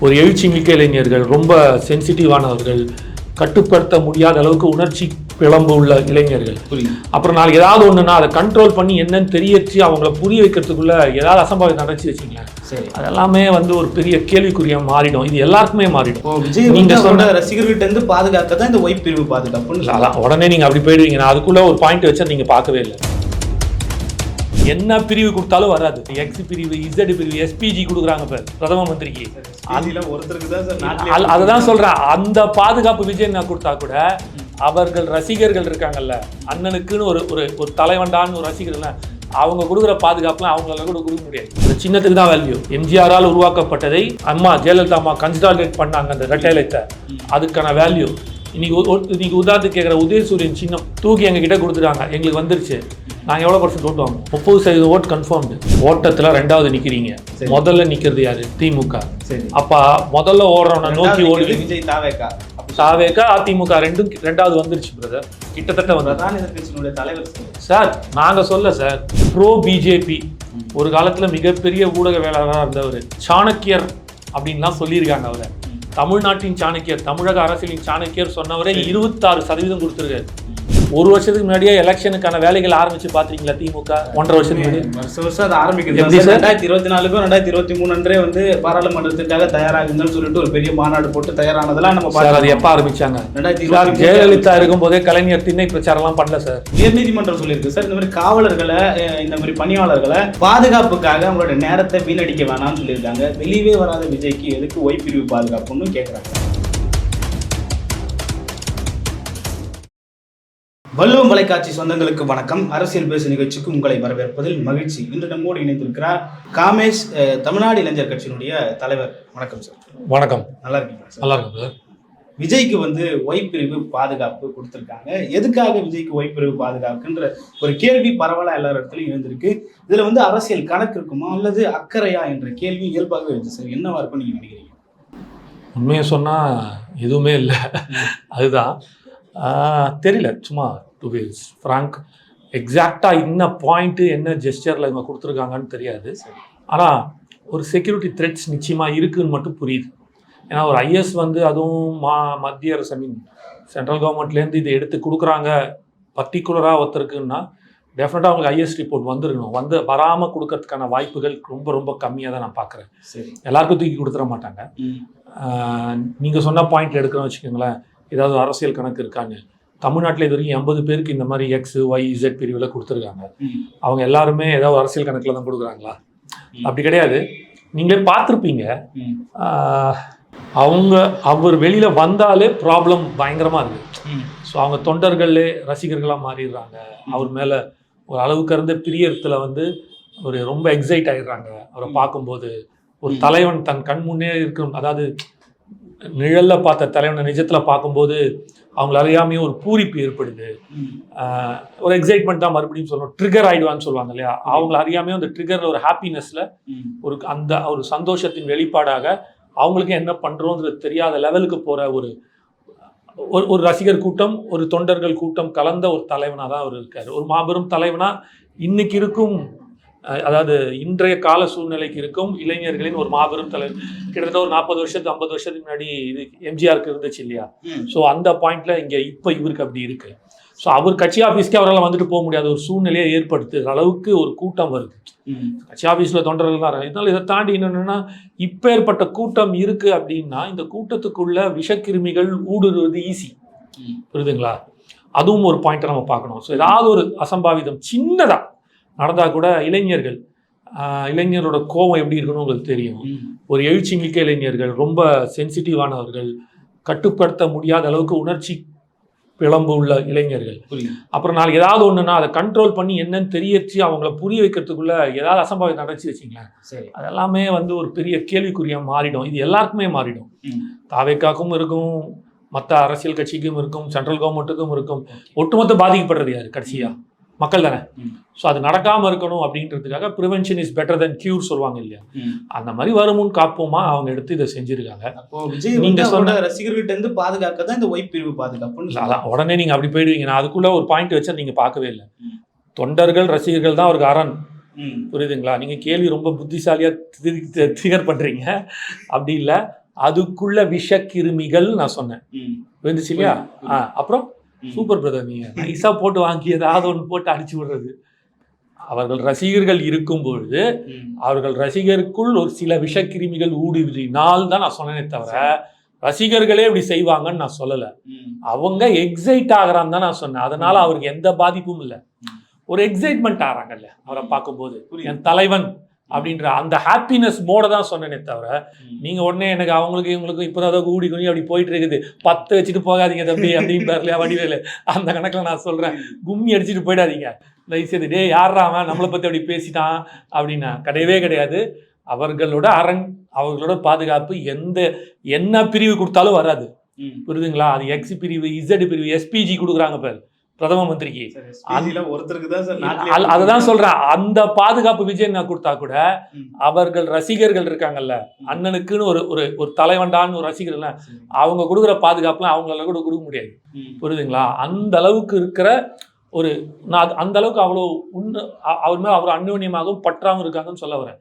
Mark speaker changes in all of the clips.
Speaker 1: ஒரு எழுச்சி மிக்க இளைஞர்கள் ரொம்ப சென்சிட்டிவானவர்கள் கட்டுப்படுத்த முடியாத அளவுக்கு உணர்ச்சி பிளம்பு உள்ள இளைஞர்கள். அப்புறம் நாளைக்கு ஏதாவது ஒண்ணுன்னா அதை கண்ட்ரோல் பண்ணி என்னன்னு தெரியச்சு அவங்கள புரிய வைக்கிறதுக்குள்ள ஏதாவது அசம்பாவிதம் நடந்துச்சு வச்சுங்களேன்
Speaker 2: சரி.
Speaker 1: அதெல்லாமே வந்து ஒரு பெரிய கேள்விக்குறியா மாறிடும். இது எல்லாருக்குமே மாறிடும்.
Speaker 2: விஜய்
Speaker 1: நீங்க சொன்ன-
Speaker 2: ரசிகர்கிட்ட இருந்து பாதுகாக்க தான் இந்த ஒய் பிரிவு பாதுகாப்புன்னு
Speaker 1: உடனே நீங்க அப்படி போயிடுவீங்க. நான் அதுக்குள்ள ஒரு பாயிண்ட் வச்சா நீங்க பார்க்கவே இல்லை. என்ன பிரிவு கொடுத்தாலும் வராது. எக்ஸ் பிரிவு இசட் பிரிவு எஸ்பிஜி கொடுக்குறாங்க இப்ப பிரதம மந்திரிக்கு.
Speaker 2: ஒருத்தருக்கு தான்
Speaker 1: சொல்றேன் அந்த பாதுகாப்பு விஜய் நான் கொடுத்தா கூட அவர்கள் ரசிகர்கள் இருக்காங்கல்ல அண்ணனுக்குன்னு ஒரு ஒரு ஒரு தலைவண்டான்னு ஒரு ரசிகர்கள் அவங்க கொடுக்குற பாதுகாப்புலாம் அவங்களால கூட கொடுக்க முடியாது. இந்த சின்னத்துக்கு தான் வேல்யூ எம்ஜிஆரால் உருவாக்கப்பட்டதை அம்மா ஜெயலலிதா அம்மா கன்சிடாலேட் பண்ணாங்க அந்த ரெட்டைலத்தை அதுக்கான வேல்யூ இன்னைக்கு இன்னைக்கு உதாரணத்துக்கு கேட்குற உதயசூரியன் சின்னம் தூக்கி எங்க கிட்ட கொடுத்துட்டாங்க. எங்களுக்கு வந்துருச்சு. நாங்கள் எவ்வளோ பர்சன்ட் ஓட்டு வாங்குவோம் முப்பது சதவீதம் ஓட் கன்ஃபார்ம்டு ஓட்டத்தில் ரெண்டாவது நிற்கிறீங்க முதல்ல நிற்கிறது யாரு? திமுக.
Speaker 2: சரி.
Speaker 1: அப்ப முதல்ல ஓடுறவனை நோக்கி ஓடி
Speaker 2: விஜய் தாவேக்கா. அப்ப
Speaker 1: சாவேக்கா அதிமுக ரெண்டும் ரெண்டாவது வந்துருச்சு பிரதர் கிட்டத்தட்ட வந்தது
Speaker 2: பிரதான எதிர்க்கட்சியினுடைய தலைவர் சார்.
Speaker 1: சார் நாங்க சொல்ல சார் ப்ரோ பிஜேபி ஒரு காலத்துல மிகப்பெரிய ஊடகவியலாளராக இருந்தவர். சாணக்கியர் அப்படின்லாம் சொல்லியிருக்காங்க அவரை. தமிழ்நாட்டின் சாணக்கியர் தமிழக அரசியலின் சாணக்கியர் சொன்னவரே இருபத்தாறு சதவீதம் கொடுத்துருக்காரு. ஒரு வருஷத்துக்கு முன்னாடியே எலெக்ஷனுக்கான வேலைகள் ஆரம்பிச்சு பாத்தீங்களா திமுக? ஒன்றரை வருஷத்துக்கு
Speaker 2: வருஷம் வருஷம் அது ஆரம்பிக்குது? ரெண்டாயிரத்தி இருபத்தி நாலுக்கும் ரெண்டாயிரத்தி இருபத்தி மூணு அன்றே வந்து பாராளுமன்றத்துக்காக தயாராகுங்கன்னு சொல்லிட்டு ஒரு பெரிய மாநாடு போட்டு தயாரானதெல்லாம் நம்ம
Speaker 1: சார் அது
Speaker 2: பார்த்தோம்
Speaker 1: எப்ப ஆரம்பிச்சாங்க?
Speaker 2: ரெண்டாயிரத்தி
Speaker 1: ஜெயலலிதா இருக்கும் போதே கலைஞர் திண்ணை பிரச்சாரம்லாம் பண்ணல சார்.
Speaker 2: உயர்நீதிமன்றம் சொல்லியிருக்கு. சார் இந்த மாதிரி காவலர்களை இந்த மாதிரி பணியாளர்களை பாதுகாப்புக்காக அவங்களோட நேரத்தை வீணடிக்க வேணாம்னு சொல்லியிருக்காங்க. வெளியவே வராத விஜய்க்கு எதுக்கு ஒய் பிரிவு பாதுகாப்புன்னு கேட்குறாங்க வள்ளுவம் தொலைக்காட்சி சொந்தங்களுக்கு வணக்கம். அரசியல் பேசு நிகழ்ச்சிக்கு உங்களை வரவேற்பதில் மகிழ்ச்சி. இன்று நம்மோடு இணைந்திருக்கிறார் காமேஷ் தமிழ்நாடு இளைஞர் கட்சியினுடைய தலைவர். வணக்கம் சார்.
Speaker 1: வணக்கம்.
Speaker 2: நல்லா இருக்கீங்களா சார்?
Speaker 1: நல்லா இருக்கும் சார்.
Speaker 2: விஜய்க்கு வந்து ஒய் பிரிவு பாதுகாப்பு கொடுத்துருக்காங்க. எதுக்காக விஜய்க்கு ஒய் பிரிவு பாதுகாப்புன்ற ஒரு கேள்வி பரவலா எல்லா இடத்துலையும் இருந்திருக்கு இதுல வந்து அரசியல் கணக்கு இருக்குமா அல்லது அக்கறையா என்ற கேள்வி இயல்பாகவே இருக்கு சார். என்னவா இருக்கும் நீங்க நினைக்கிறீங்க?
Speaker 1: உண்மையை சொன்னால் எதுவுமே இல்லை. அதுதான். தெரியல. சும்மா டு பி ஃப்ராங்க் எக்ஸாக்டாக என்ன பாயிண்ட்டு என்ன ஜெஸ்டரில் இவங்க கொடுத்துருக்காங்கன்னு தெரியாது. ஆனால் ஒரு செக்யூரிட்டி த்ரெட்ஸ் நிச்சயமாக இருக்குன்னு மட்டும் புரியுது. ஏன்னா ஒரு ஐஎஸ் வந்து அதுவும் மா மத்திய அரசு ஐ மீன் சென்ட்ரல் கவர்மெண்ட்லேருந்து இதை எடுத்து கொடுக்குறாங்க பர்டிகுலராக ஒருத்தருக்குன்னா டெஃபினட்டாக அவங்களுக்கு ஐஎஸ் ரிப்போர்ட் வந்துருக்கணும். வந்து வராமல் கொடுக்கறதுக்கான வாய்ப்புகள் ரொம்ப ரொம்ப கம்மியாக தான் நான் பார்க்குறேன். எல்லாருக்கும் தூக்கி கொடுத்துட மாட்டாங்க. நீங்கள் சொன்ன பாயிண்ட் எடுக்கிறோம் வச்சுக்கோங்களேன். ஏதாவது அரசியல் கணக்கு இருக்கான்னு. தமிழ்நாட்டில் இது வரைக்கும் எண்பது பேருக்கு இந்த மாதிரி எக்ஸ் ஒய் இசட் பிரிவில் கொடுத்துருக்காங்க. அவங்க எல்லாருமே ஏதாவது அரசியல் கணக்கில் தான் கொடுக்குறாங்களா. அப்படி கிடையாது. நீங்களே பார்த்துருப்பீங்க. அவங்க அவர் வெளியில் வந்தாலே ப்ராப்ளம் பயங்கரமாக இருக்குது ஸோ அவங்க தொண்டர்களே ரசிகர்களாக மாறிடுறாங்க. அவர் மேலே ஒரு அளவுக்கு இருந்த பிரியத்துல வந்து ஒரு ரொம்ப எக்ஸைட் ஆயிடுறாங்க. அவரை. பார்க்கும்போது ஒரு. தலைவன் தன் கண் முன்னே இருக்கும் அதாவது நிழல்ல பார்த்த தலைவனை நிஜத்துல பார்க்கும்போது அவங்கள அறியாமையே ஒரு பூரிப்பு ஏற்படுது. ஒரு எக்ஸைட்மெண்ட் தான் மறுபடியும் சொல்லணும். ட்ரிகர் ஆயிடுவான்னு சொல்லுவாங்க இல்லையா? அவங்கள அறியாமையே அந்த ட்ரிகர்ல ஒரு ஹாப்பினஸ்ல ஒரு அந்த ஒரு சந்தோஷத்தின் வெளிப்பாடாக அவங்களுக்கு என்ன பண்றோங்கிறது தெரியாத லெவலுக்கு போற ஒரு ஒரு ஒரு ரசிகர் கூட்டம் ஒரு தொண்டர்கள் கூட்டம் கலந்த ஒரு தலைவனா தான் அவர் இருக்காரு. ஒரு மாபெரும் தலைவனா இன்னைக்கு இருக்கும் அதாவது இன்றைய கால சூழ்நிலைக்கு இருக்கும் இளைஞர்களின் ஒரு மாபெரும் தலைவர். கிட்டத்தட்ட ஒரு நாற்பது வருஷத்துக்கு ஐம்பது வருஷத்துக்கு முன்னாடி இது எம்ஜிஆருக்கு இருந்துச்சு இல்லையா? ஸோ அந்த பாயிண்ட்ல இங்க இப்போ இவருக்கு அப்படி இருக்கு. ஸோ அவர் கட்சி ஆஃபீஸ்க்கே அவரால் வந்துட்டு போக முடியாத. ஒரு சூழ்நிலையை ஏற்படுத்துகிற அளவுக்கு ஒரு கூட்டம் வருது. கட்சி ஆஃபீஸில் தொண்டர்கள் தான். இதனால இதை தாண்டி என்னென்னா இப்பேற்பட்ட கூட்டம் இருக்கு அப்படின்னா இந்த கூட்டத்துக்குள்ள விஷக்கிருமிகள் ஊடுருவது ஈஸி புரியுதுங்களா? அதுவும் ஒரு பாயிண்ட்டை நம்ம பார்க்கணும். ஸோ ஏதாவது ஒரு அசம்பாவிதம் சின்னதா நடந்தா கூட இளைஞர்கள் இளைஞரோட கோபம் எப்படி இருக்கணும் உங்களுக்கு தெரியும். ஒரு எழுச்சி மிக்க இளைஞர்கள் ரொம்ப சென்சிட்டிவானவர்கள் கட்டுப்படுத்த முடியாத அளவுக்கு உணர்ச்சி பிளம்பு உள்ள இளைஞர்கள். அப்புறம் நாளைக்கு ஏதாவது ஒண்ணுன்னா அதை கண்ட்ரோல் பண்ணி என்னன்னு தெரியச்சு அவங்கள புரிய வைக்கிறதுக்குள்ள ஏதாவது அசம்பாவிதம் நடந்துச்சு வச்சுங்களேன்
Speaker 2: சரி.
Speaker 1: அதெல்லாமே வந்து ஒரு பெரிய கேள்விக்குறியா மாறிடும். இது எல்லாருக்குமே மாறிடும். தாவேக்காக்கும் இருக்கும் மற்ற அரசியல் கட்சிக்கும் இருக்கும் சென்ட்ரல் கவர்மெண்ட்டுக்கும் இருக்கும். ஒட்டுமொத்த பாதிக்கப்படுறது யாரு? கடைசியா? மக்கள் தானே. ஸோ அது நடக்காம இருக்கணும் அப்படின்றதுக்காக prevention is better than cure சொல்லுவாங்க இல்லையா. அந்த மாதிரி வருமுன் காப்போமா அவங்க எடுத்து இதை செஞ்சிருக்காங்க.
Speaker 2: அப்போ விஜய்
Speaker 1: நீங்க சொன்ன-
Speaker 2: ரசிகர்கிட்ட இருந்து பாதுகாக்க தான் இந்த ஒய் பிரிவு பாதுகாப்புன்னு
Speaker 1: அதான். உடனே நீங்க அப்படி போயிடுவீங்க. நான் அதுக்குள்ள ஒரு பாயிண்ட் வச்சா நீங்க பார்க்கவே இல்லை. தொண்டர்கள் ரசிகர்கள் தான் அவருக்கு அரண். புரியுதுங்களா? நீங்க கேள்வி ரொம்ப புத்திசாலியா ட்ரிகர் பண்றீங்க. அப்படி இல்லை. அதுக்குள்ள விஷக்கிருமிகள் நான் சொன்னேன்.
Speaker 2: ம்.
Speaker 1: வந்துச்சு இல்லையா? அப்புறம். சூப்பர் பிரதர் நீங்க நைஸா போட்டு வாங்கி ஏதாவது ஒன்று போட்டு அடிச்சு விடுறது. அவர்கள் ரசிகர்கள் இருக்கும் பொழுது. அவர்கள் ரசிகருக்குள் ஒரு சில விஷக்கிருமிகள் ஊடுருவினால் தான் நான் சொன்னேனே தவிர ரசிகர்களே இப்படி செய்வாங்கன்னு நான் சொல்லல. அவங்க எக்ஸைட் ஆகுறான்னு தான் நான் சொன்னேன். அதனால. அவருக்கு எந்த பாதிப்பும் இல்லை. ஒரு எக்ஸைட்மெண்ட் ஆகிறாங்கல்ல அவரை பார்க்கும்போது. என் தலைவன். அப்படின்ற அந்த ஹாப்பினஸ் மோட தான் சொன்னேனே தவிர
Speaker 2: ம்.
Speaker 1: நீங்க உடனே எனக்கு அவங்களுக்கு இவங்களுக்கு இப்போதான் ஏதோ கூடி அப்படி போயிட்டு இருக்குது. பத்து வச்சுட்டு போகாதீங்க தம்பி அப்படின்னு இல்லையா வடிவேலு. அந்த கணக்கில் நான் சொல்றேன். கும்மி அடிச்சுட்டு போயிடாதீங்க. தயவுசெய்து டே யாரா அவன்? நம்மளை பத்தி அப்படி பேசிட்டான். அப்படின்னா கிடையவே கிடையாது. அவர்களோட அரண் அவர்களோட பாதுகாப்பு எந்த என்ன பிரிவு கொடுத்தாலும் வராது. புரியுதுங்களா? அது எக்ஸ் பிரிவு இசட் பிரிவு எஸ்பிஜி கொடுக்குறாங்க பாரு. பிரதம மந்திரிக்கு.
Speaker 2: ஒருத்தருக்கு தான்
Speaker 1: அதுதான் சொல்றேன். அந்த பாதுகாப்பு விஜய் நான் கொடுத்தா கூட. அவர்கள் ரசிகர்கள் இருக்காங்கல்ல. அண்ணனுக்குன்னு ஒரு ஒரு ஒரு தலைவன்டான்னு ஒரு ரசிகர்கள்
Speaker 2: சரி.
Speaker 1: அவங்க கொடுக்குற பாதுகாப்புலாம் அவங்களால கூட கொடுக்க முடியாது. புரியுதுங்களா? அந்த அளவுக்கு இருக்கிற ஒரு நான் அந்த அளவுக்கு அவ்வளோ உண்ணு அ- அவர் மேல அவர் அந்யோன்யமாகவும் பற்றாமல் இருக்காங்கன்னு சொல்ல வரேன்.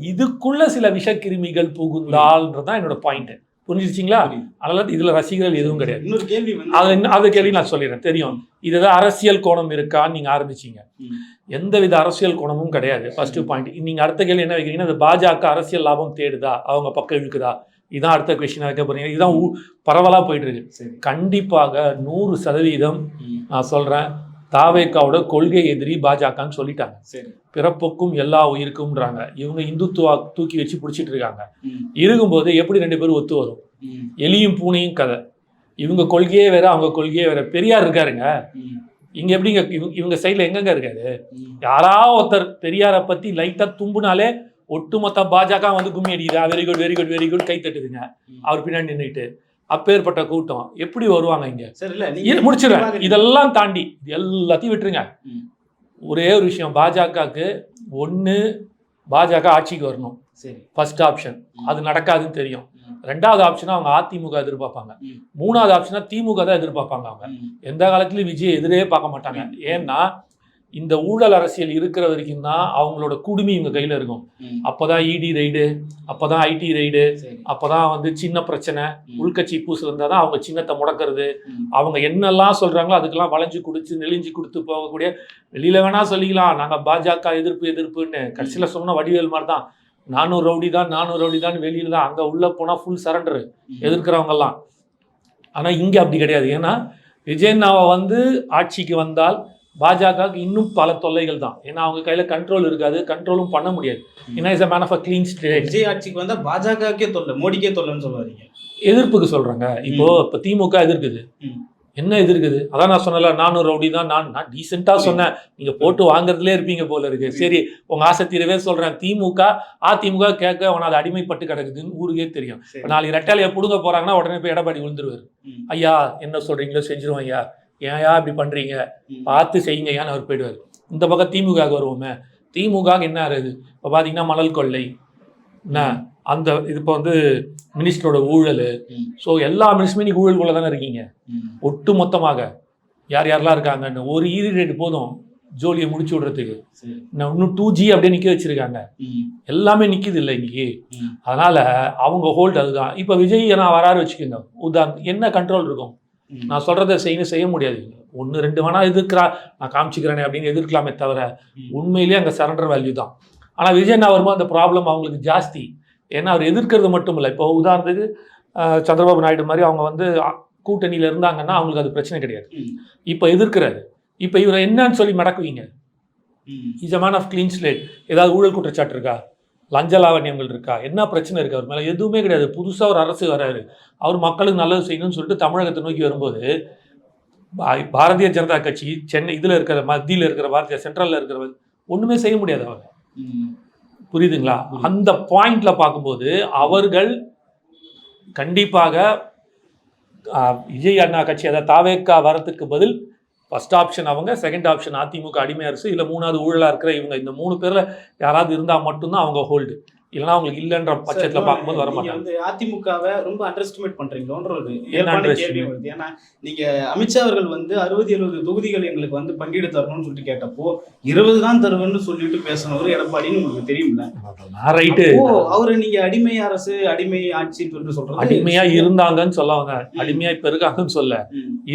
Speaker 1: இதுக்குள்ள சில விஷக்கிருமிகள் புகுந்தால்ன்றதான் என்னோட பாயிண்ட் புரிஞ்சிருச்சிங்களா. அதனால இதுல ரசிகர்கள் எதுவும் கிடையாது.
Speaker 2: இன்னொரு கேள்வி
Speaker 1: அது அது கேள்வி நான் சொல்லிடுறேன். தெரியும். இதுதான் அரசியல் கோணம் இருக்கான்னு நீங்க ஆரம்பிச்சீங்க.
Speaker 2: ம்.
Speaker 1: எந்தவித அரசியல் கோணமும் கிடையாது. ஃபர்ஸ்ட் பாயிண்ட் நீங்க அடுத்த கேள்வி என்ன வைக்கிறீங்கன்னா இந்த பாஜக அரசியல் லாபம் தேடுதா? அவங்க பக்கம் இழுக்குதா? இதான் அடுத்த கொஸ்டின் வைக்க போறீங்க. இதுதான் ஊ- பரவலா போயிட்டு இருக்கு. கண்டிப்பாக நூறு சதவீதம். நான் சொல்றேன். தாவேக்காவோட கொள்கை எதிரி பாஜகன்னு சொல்லிட்டாங்க. பிறப்புக்கும் எல்லா உயிருக்கும்ன்றாங்க. இவங்க இந்துத்துவா தூக்கி வச்சு பிடிச்சிட்டு இருக்காங்க. இருக்கும்போது எப்படி ரெண்டு பேரும் ஒத்து வரும். எலியும் பூனையும் கதை. இவங்க கொள்கையே வேற அவங்க கொள்கையே வேற. பெரியார் இருக்காருங்க. இங்க எப்படிங்க? இவங்க- சைடுல எங்கங்க இருக்காரு?
Speaker 2: ம்.
Speaker 1: யாரா ஒருத்தர் பெரியாரை பத்தி லைட்டா தும்புனாலே ஒட்டுமொத்த பாஜக வந்து கும்மி அடிக்குதா. Very good very good very good கை தட்டுதுங்க. அவர் பின்னாடி நின்றுட்டு அப்பேற்பட்ட கூட்டம் எப்படி வருவாங்க இங்க முடிச்சிடுறேன். இதெல்லாம் தாண்டி எல்லாத்தையும் விட்டுருங்க. ஒரே ஒரு விஷயம் பாஜகவுக்கு ஒண்ணு பாஜக ஆட்சிக்கு வரணும்
Speaker 2: சரி
Speaker 1: ஃபர்ஸ்ட் ஆப்ஷன். அது நடக்காதுன்னு தெரியும். ரெண்டாவது ஆப்ஷனா அவங்க அதிமுக எதிர்பார்ப்பாங்க. மூணாவது ஆப்ஷனா திமுக தான் எதிர்பார்ப்பாங்க அவங்க. எந்த காலத்துலயும் விஜய் எதிரே பார்க்க மாட்டாங்க ஏன்னா இந்த ஊழல் அரசியல் இருக்கிற வரைக்கும் தான் அவங்களோட குடுமி இவங்க கையில இருக்கும். அப்பதான் இடி ரைடு அப்பதான் ஐடி ரைடு அப்பதான் வந்து சின்ன பிரச்சனை. உள்கட்சி பூசு இருந்தால் தான் அவங்க சின்னத்தை முடக்கிறது. அவங்க என்னெல்லாம் சொல்றாங்களோ அதுக்கெல்லாம் வளைஞ்சு கொடுத்து நெளிஞ்சு கொடுத்து போகக்கூடிய வெளியில வேணா சொல்லிக்கலாம். நாங்க பாஜக எதிர்ப்பு எதிர்ப்புன்னு. கடைசியில சொன்ன வடிவேல் மாதிரி தான் நானும் ரவுடி தான் நானும் ரவுடி தான் வெளியில தான். அங்க உள்ள போனா ஃபுல் சரண்டர்
Speaker 2: ம்.
Speaker 1: எதிர்க்கிறவங்க எல்லாம் ஆனா இங்க அப்படி கிடையாது. ஏன்னா விஜயண்ணாவை வந்து ஆட்சிக்கு வந்தால் பாஜகவுக்கு இன்னும் பல தொல்லைகள் தான். ஏன்னா அவங்க கையில கண்ட்ரோல் இருக்காது கண்ட்ரோலும் பண்ண முடியாது. ஏன்னா is a man of a clean state
Speaker 2: Vijay ஆட்சிக்கு வந்தா பாஜகவுக்கே தொல்லை மோடிக்கே தொல்லைன்னு சொல்லுவாங்க
Speaker 1: எதிர்ப்புக்கு சொல்றாங்க. இப்போ இப்போ திமுக எதிர்க்குது. என்ன எதிர்க்குது? அதான் நான் சொன்னல நானும் ரவுடி தான் நான் நான் டீசெண்டா சொன்னேன். நீங்க போட்டு வாங்குறதுலே இருப்பீங்க போல இருக்கு. சரி உங்க ஆசை தீரவே சொல்றேன். திமுக அதிமுக கேட்க அவன் அது அடிமைப்பட்டு கிடக்குதுன்னு ஊருக்கே தெரியும். நாளைக்கு ரெட்டாலையை புடுங்க போறாங்கன்னா உடனே போய் எடப்பாடி விழுந்துருவாரு. ஐயா என்ன சொல்றீங்களோ செஞ்சிருவோம் ஐயா. ஏன்யா இப்படி பண்றீங்க?
Speaker 2: ம்.
Speaker 1: பார்த்து செய்யுங்க அவர் போயிடுவார். இந்த பக்கம் திமுக வருவோமே. திமுக என்ன ஆகுது இப்போ பார்த்தீங்கன்னா மணல் கொள்ளை. என்ன? அந்த இது இப்போ வந்து மினிஸ்டரோட ஊழல். ஸோ எல்லா மினிஸ்டருமே இன்னைக்கு ஊழலுக்குள்ள தானே இருக்கீங்க. ஒட்டு மொத்தமாக யார் யாரெல்லாம் இருக்காங்கன்னு. ஒரு ஈரி ரேட்டு போதும். ஜோலியை முடிச்சு விடுறதுக்கு. இன்னும் இன்னும் டூ ஜி அப்படியே நிற்க வச்சிருக்காங்க. எல்லாமே நிற்கிது இல்லை இன்னைக்கு. அதனால அவங்க ஹோல்டு அதுதான். இப்போ விஜய் நான் வராரு வச்சுக்கோங்க. உதாரணம் என்ன கண்ட்ரோல் இருக்கும். நான் சொல்றதை செய்யணும் செய்ய முடியாது. ஒன்று ரெண்டு வேணா எதிர்க்கிறா நான் காமிச்சிக்கிறேனே அப்படின்னு எதிர்க்கலாமே தவிர. உண்மையிலேயே அங்கே சரண்டர் வேல்யூ தான். ஆனால் விஜய் நான் வரும்போது அந்த ப்ராப்ளம் அவங்களுக்கு ஜாஸ்தி. ஏன்னா அவர் எதிர்க்கிறது மட்டும் இல்லை. இப்போ உதாரணத்துக்கு சந்திரபாபு நாயுடு மாதிரி அவங்க வந்து கூட்டணியில இருந்தாங்கன்னா அவங்களுக்கு அது பிரச்சனை கிடையாது. இப்போ எதிர்க்கிறாரு. இப்போ இவரை என்னன்னு சொல்லி மடக்குவீங்க. Is a man of clean slate ஏதாவது ஊழல் குற்றச்சாட்டு இருக்கா? லஞ்ச லாவண்யங்கள் இருக்கா? என்ன பிரச்சனை இருக்கு? அவர் மேலே எதுவுமே கிடையாது. புதுசாக ஒரு அரசு வராரு. அவர் மக்களுக்கு நல்லது செய்யணும்னு சொல்லிட்டு தமிழகத்தை நோக்கி வரும்போது பாரதிய ஜனதா கட்சி சென்னை இதில் இருக்கிற மத்தியில் இருக்கிற பாரதிய சென்ட்ரலில் இருக்கிற ஒன்றுமே செய்ய முடியாது அவங்க. புரியுதுங்களா?
Speaker 2: புரியுது.
Speaker 1: அந்த பாயிண்ட்ல பார்க்கும்போது அவர்கள் கண்டிப்பாக விஜய் அண்ணா கட்சி அதாவது தாவேக்கா வரத்துக்கு பதில் ஃபர்ஸ்ட் ஆப்ஷன் அவங்க செகண்ட் ஆப்ஷன் அதிமுக அடிமை அரசு இல்லை மூணாவது ஊழலாக இருக்கிற இவங்க. இந்த மூணு பேரில் யாராவது இருந்தால் மட்டும்தான் அவங்க ஹோல்டு இல்லைன்னா அவங்களுக்கு இல்லைன்ற பட்சத்துல பார்க்கும்போது வர மாட்டாங்க.
Speaker 2: வந்து அதிமுகவை ரொம்ப அண்டர் எஸ்டிமேட் பண்றீங்களோன்ற ஒரு? கேள்வி வருது. ஏன்னா நீங்க அமித்ஷா அவர்கள் வந்து அறுபது எழுபது தொகுதிகள் எங்களுக்கு வந்து பங்கீடு தரணும்னு சொல்லிட்டு கேட்டப்போ இருபது தான் தருவேன்னு சொல்லிட்டு பேசினவர் எடப்பாடின்னு உங்களுக்கு தெரியும்ல?
Speaker 1: ரைட்டு.
Speaker 2: அவரு நீங்க அடிமை அரசு அடிமை ஆட்சின்னு சொல்லிட்டு சொல்றது
Speaker 1: அடிமையா இருந்தாங்கன்னு சொல்ல வந்தேன் அடிமையா இப்ப இருக்காங்கன்னு சொல்ல.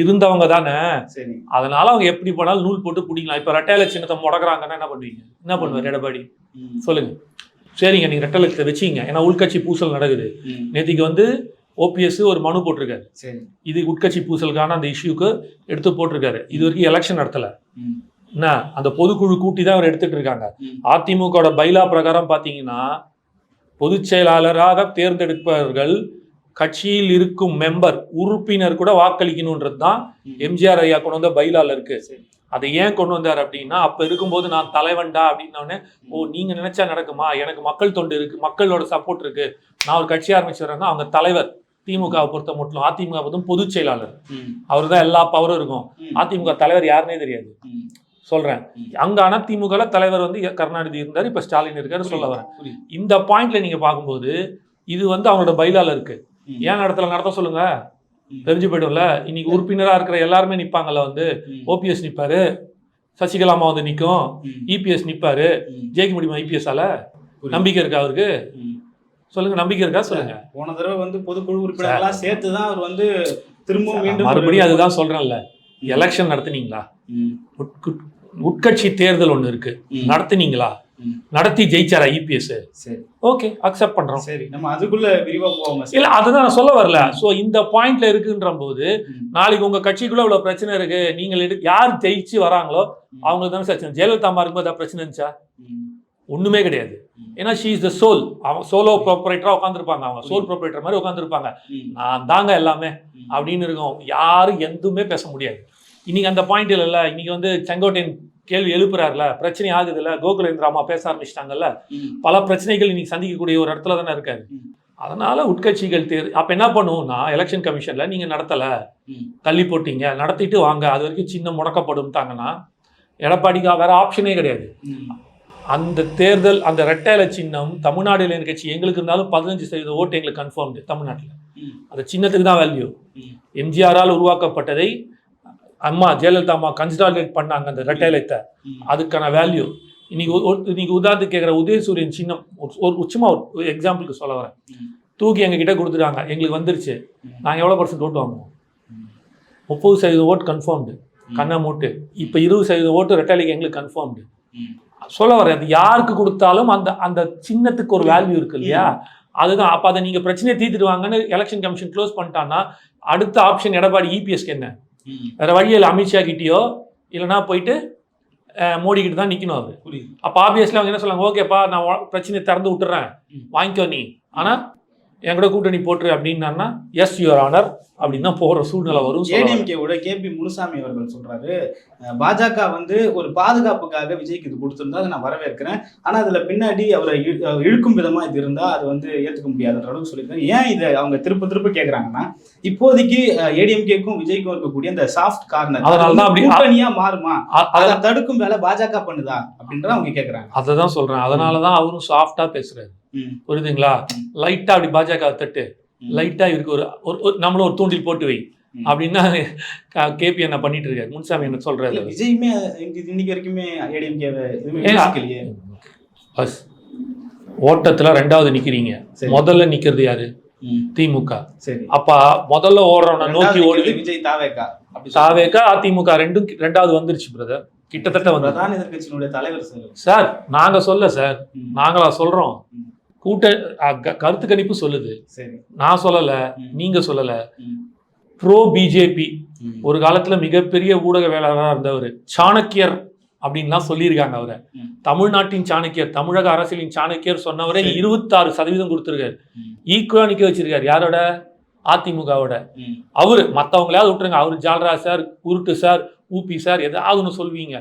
Speaker 1: இருந்தவங்க தானே.
Speaker 2: சரி.
Speaker 1: அதனால அவங்க எப்படி போனாலும் நூல் போட்டு பிடிக்கலாம். இப்ப ரெட்டையில சின்னத்தை முடக்குறாங்கன்னா என்ன பண்ணுவீங்க? என்ன பண்ணுவார் எடப்பாடி? சொல்லுங்க. சரிங்க நீங்க ரெட்டலத்தை வச்சீங்க. ஏன்னா உள்கட்சி பூசல் நடக்குது.
Speaker 2: ம்,
Speaker 1: நேத்திக்கு வந்து ஓபிஎஸ் ஒரு மனு போட்டிருக்காரு.
Speaker 2: சரி.
Speaker 1: இது உட்கட்சி பூசலுக்கான அந்த இஷ்யூக்கு எடுத்து போட்டிருக்காரு. இது வரைக்கும் எலெக்ஷன் நடத்தல. என்ன? அந்த பொதுக்குழு கூட்டி தான் அவர் எடுத்துட்டு இருக்காங்க.
Speaker 2: ம்.
Speaker 1: அதிமுகவோட பைலா பிரகாரம் பார்த்தீங்கன்னா பொதுச் செயலாளராக தேர்ந்தெடுப்பவர்கள் கட்சியில் இருக்கும் மெம்பர் உறுப்பினர் கூட வாக்களிக்கணுன்றது தான். எம்ஜிஆர் ஐயா கொண்டு வந்த பைலால இருக்கு.
Speaker 2: சரி.
Speaker 1: அதை ஏன் கொண்டு வந்தார் அப்படின்னா அப்ப இருக்கும்போது நான் தலைவன்டா அப்படின்னோடனே ஓ நீங்க நினைச்சா நடக்குமா? எனக்கு மக்கள் தொண்டு இருக்கு மக்களோட சப்போர்ட் இருக்கு. நான் ஒரு கட்சி ஆரம்பிச்சுறேன்னா அவங்க தலைவர் திமுகவை பொறுத்த மட்டும் அதிமுக பொறுத்தும் பொதுச் செயலாளர். அவர் தான் எல்லா பவரும் இருக்கும். அதிமுக தலைவர் யாருன்னே தெரியாது. சொல்றேன்
Speaker 2: ம்.
Speaker 1: அங்க அதிமுக தலைவர் வந்து கருணாநிதி இருந்தார் இப்ப ஸ்டாலின் இருக்காரு சொல்ல வரேன். இந்த பாயிண்ட்ல நீங்க பார்க்கும்போது இது வந்து அவங்களோட பைலால இருக்கு.
Speaker 2: ம்,
Speaker 1: ஏன் இடத்துல நடத்த சொல்லுங்க?
Speaker 2: ம்.
Speaker 1: தெரிஞ்சு போயிடும்ல? இன்னைக்கு உறுப்பினரா இருக்கிற எல்லாருமே நிப்பாங்கல்ல வந்து? ஓபிஎஸ் நிப்பாரு. சசிகலாமா வந்து நிக்கும்.
Speaker 2: ம்,
Speaker 1: இபிஎஸ் நிப்பாரு.
Speaker 2: ம்.
Speaker 1: ஜெயிக்க முடியுமா ஐபிஎஸ்ஆல
Speaker 2: புரியுது.
Speaker 1: நம்பிக்கை இருக்கா அவருக்கு. சொல்லுங்க நம்பிக்கை இருக்கா? சொல்லுங்க.
Speaker 2: போன தடவை வந்து பொதுக்குழு உறுப்பினர்கள்லாம் சேர்த்து தான் அவர் வந்து திரும்பவும் மீண்டும்
Speaker 1: மறுபடியும் அதுதான் சொல்றேன்ல. எலெக்ஷன் நடத்துனீங்களா? உட்கட்சி தேர்தல் ஒண்ணு இருக்கு. நடத்துனீங்களா. நடத்தி ஜெயிச்சாரா இபிஎஸ்
Speaker 2: சரி.
Speaker 1: ஓகே அக்செப்ட் பண்றோம்.
Speaker 2: சரி நம்ம அதுக்குள்ள விரிவா போவோம்
Speaker 1: இல்ல அதுதான் நான் சொல்ல வரல. சோ இந்த பாயிண்ட்ல இருக்குன்ற போது. நாளைக்கு உங்க கட்சிக்குள்ள இவ்வளவு பிரச்சனை இருக்கு. நீங்கள் எடு யார் ஜெயிச்சு வராங்களோ. அவங்களுக்கு தானே பிரச்சனை. ஜெயலலிதா அம்மா இருக்கும்போது பிரச்சனை இருந்துச்சா? ஒண்ணுமே கிடையாது. ஏன்னா ஷீ இஸ் த சோல் அவங்க சோலோ ப்ராப்பரேட்டரா உட்காந்துருப்பாங்க அவங்க சோல் ப்ராப்பரேட்டர் மாதிரி உட்காந்துருப்பாங்க நான் தாங்க எல்லாமே. அப்படின்னு இருக்கும். யாரும் எதுவுமே பேச முடியாது. இன்னைக்கு அந்த பாயிண்ட் இல்லைல்ல இன்னைக்கு வந்து செங்கோட்டையன் கேள்வி எழுப்புறாருல பிரச்சனை ஆகுதுல்ல கோகுலேந்திர அம்மா பேச ஆரம்பிச்சிட்டாங்கல்ல பல பிரச்சனைகள் இன்னைக்கு சந்திக்கக்கூடிய ஒரு இடத்துல தானே இருக்காரு. அதனால உட்கட்சிகள் தேர் அப்ப என்ன பண்ணுவோம்னா எலெக்ஷன் கமிஷன்ல நீங்க நடத்தல. தள்ளி போட்டீங்க நடத்திட்டு வாங்க அது வரைக்கும் சின்ன முடக்கப்படும் எடப்பாடிக்கு வேற ஆப்ஷனே கிடையாது. அந்த தேர்தல் அந்த ரெட்டையில சின்னம் தமிழ்நாடு இளைஞர் கட்சி எங்களுக்கு இருந்தாலும் பதினஞ்சு சதவீத ஓட்டு எங்களுக்கு கன்ஃபார்ம்டு தமிழ்நாட்டில். அந்த சின்னத்துக்கு தான் வேல்யூ. எம்ஜிஆரால் உருவாக்கப்பட்டதை அம்மா ஜெயலலிதா அம்மா கன்சிடாலேட் பண்ணாங்க அந்த ரெட்டைலத்தை. அதுக்கான வேல்யூ இன்னைக்கு இன்னைக்கு உதாரணத்துக்கு கேட்குற உதயசூரியன் சின்னம் ஒரு- ஒரு சும்மா ஒரு எக்ஸாம்பிளுக்கு சொல்ல வரேன். தூக்கி எங்க கிட்ட கொடுத்துட்டாங்க. எங்களுக்கு வந்துருச்சு. நாங்கள் எவ்வளோ பர்சன்ட் ஓட்டு வாங்குவோம். முப்பது சதவீத ஓட்டு கன்ஃபார்ம்டு கண்ணை மூட்டு. இப்போ இருபது சதவீத ஓட்டு ரெட்டைலைக்கு எங்களுக்கு கன்ஃபார்ம்டு. சொல்ல வரேன் அது யாருக்கு கொடுத்தாலும் அந்த அந்த சின்னத்துக்கு ஒரு வேல்யூ இருக்கு இல்லையா? அதுதான். அப்போ அதை நீங்கள் பிரச்சனையை தீர்த்துட்டு வாங்கன்னு எலெக்ஷன் கமிஷன் க்ளோஸ் பண்ணிட்டான்னா அடுத்த ஆப்ஷன் எடப்பாடி இபிஎஸ்க்கு என்ன?
Speaker 2: ம்.
Speaker 1: வேற வழியில் அமித்ஷா கிட்டயோ இல்லைன்னா போயிட்டு அஹ், மோடி கிட்ட தான் நிற்கணும் அவர்
Speaker 2: புரியுது.
Speaker 1: அப்போ ஆப்வியஸ்லி அவங்க என்ன சொல்லுவாங்க ஓகேப்பா நான் பிரச்சனையை திறந்து விட்டுறேன். வாங்கிக்கோ நீ. ஆனால் என் கூட கூட்டணி போட்டுரு அப்படின்னான்னா எஸ் யுவர் ஆனர் அப்படின்னு போகிற சூழ்நிலை வரும் சொல்ல வரேன்.
Speaker 2: ஏடிஎம்கேவோட கேபி முனுசாமி அவர்கள் சொல்றாரு பாஜக வந்து ஒரு பாதுகாப்புக்காக விஜய்க்கு இது கொடுத்திருந்தா அதை நான் வரவேற்கிறேன். ஆனா அதுல பின்னாடி அவரை இழுக்கும் விதமா இது இருந்தா அது வந்து ஏத்துக்க முடியாதுன்ற அளவுக்கு சொல்லியிருக்காங்க. ஏன் இதை அவங்க திரும்ப திரும்ப கேக்குறாங்கன்னா இப்போதைக்கு ஏடிஎம்கேக்கும் விஜய்க்கும் இருக்கக்கூடிய அந்த சாஃப்ட் கார்னர்
Speaker 1: அதனால தான் அப்படி-
Speaker 2: கூட்டணியா மாறுமா?
Speaker 1: அத-
Speaker 2: தடுக்கும் வேலை பாஜக பண்ணுதா? அப்படின்றத அவங்க கேக்குறாங்க.
Speaker 1: அதை தான் சொல்கிறேன் அதனால தான் அவரும் சாஃப்டாக பேசுகிறாரு
Speaker 2: ம்,
Speaker 1: புரியுதுங்களா?
Speaker 2: ம்.
Speaker 1: லைட்டாக அப்படி பாஜக தட்டு. லைட்டாக இவருக்கு ஒரு ஒரு- நம்மளும் ஒரு தூண்டில் போட்டு வை. அப்படின்னா கேபி என்ன பண்ணிட்டு இருக்காரு முன்சாமி என்ன சொல்றாரு
Speaker 2: விஜயுமே இன்னைக்கு- வரைக்குமே ஏடிஎம்கே
Speaker 1: பஸ். ஓட்டத்துல ரெண்டாவது நிக்கிறீங்க.
Speaker 2: சரி.
Speaker 1: முதல்ல நிக்கிறது யாரு? திமுக.
Speaker 2: சரி.
Speaker 1: அப்ப முதல்ல ஓடுறவன நோக்கி ஓடி
Speaker 2: விஜய் தாவேக்கா.
Speaker 1: சாவேக்கா அதிமுக ரெண்டும் ரெண்டாவது வந்துருச்சு பிரதர் கிட்டத்தட்ட வந்து
Speaker 2: தலைவர் சார்.
Speaker 1: நாங்க சொல்ல சார். நாங்களா சொல்றோம். கூட்ட கருத்து கணிப்பு சொல்லுது. நான் சொல்லல நீங்க சொல்லல. ப்ரோ பிஜேபி ஒரு காலத்துல மிகப்பெரிய ஊடகவியலாளராக இருந்தவர். சாணக்கியர் அப்படின்லாம் சொல்லியிருக்காங்க அவரை. தமிழ்நாட்டின் சாணக்கியர் தமிழக அரசியலின் சாணக்கியர் சொன்னவரே. இருபத்தாறு சதவீதம் கொடுத்துருக்காரு. ஈக்குவலா நிக்க வச்சிருக்காரு யாரோட? அதிமுகவோட. அவரு மத்தவங்களையாவது விட்டுருங்க. அவர் ஜால்ரா சார் உருட்டு சார் ஊபி சார் ஏதாவது ஒன்று சொல்வீங்க.